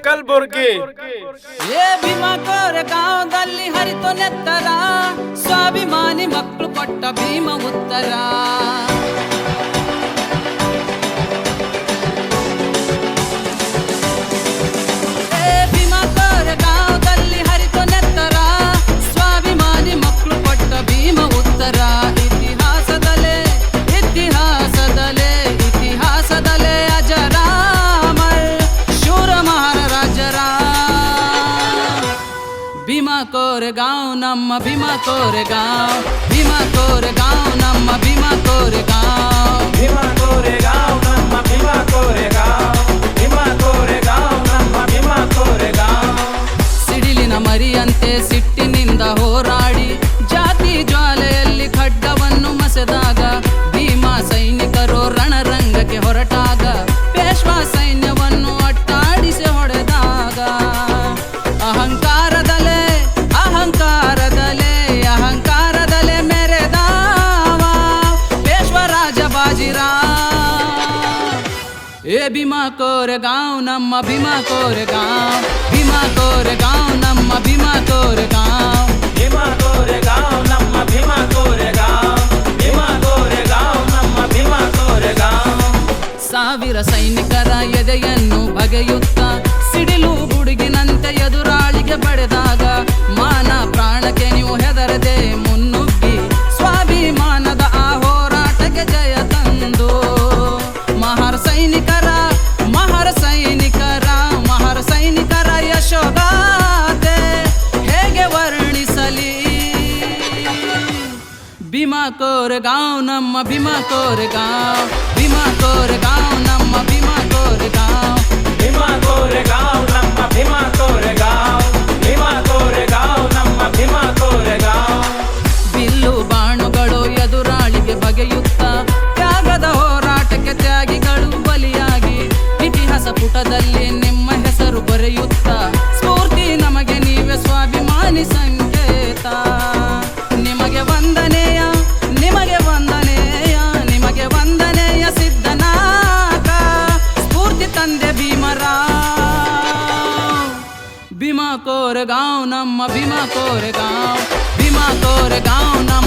ಕಲಬುರ್ಗಿ. ಏ ಭೀಮಕೋರ ಗಾಂವದಲ್ಲಿ ಹರಿತು ನೆತ್ತರ ಸ್ವಾಭಿಮಾನಿ ಮಕ್ಕಳು ಕೊಟ್ಟ ಭೀಮ ಉತ್ತರ. বিমা করে গাও নাম্মা বিমা করে গাও বিমা করে গাও নাম্মা বিমা করে গাও। ಪೇಶ್ವರಾಜ ಬಾಜಿರಾವ್ ಏ ಭೀಮಾ ಕೋರೆಗಾಂವ್ ನಮ್ಮ ಭೀಮಾ ಕೋರೆಗಾಂವ್ ಭೀಮಾ ಕೋರೆಗಾಂವ್ ನಮ್ಮ ಭೀಮಾ ಕೋರೆಗಾಂವ್ ಭೀಮಾ ಕೋರೆಗಾಂವ್ ನಮ್ಮ ಭೀಮಾ ಸೈನಿಕರ ಮಹಾರ ಸೈನಿಕರ ಮಹಾರ ಸೈನಿಕರ ಯಶೋಗಾತೆ ಹೇಗೆ ವರ್ಣಿಸಲಿ? ಭೀಮಾ ಕೋರೆಗಾಂವ್ ನಮ್ಮ ಭೀಮಾ ಕೋರೆಗಾಂವ್. भीमा कोर गाँव नम भीमा कोर गाँव भीमा कोर गाँव नम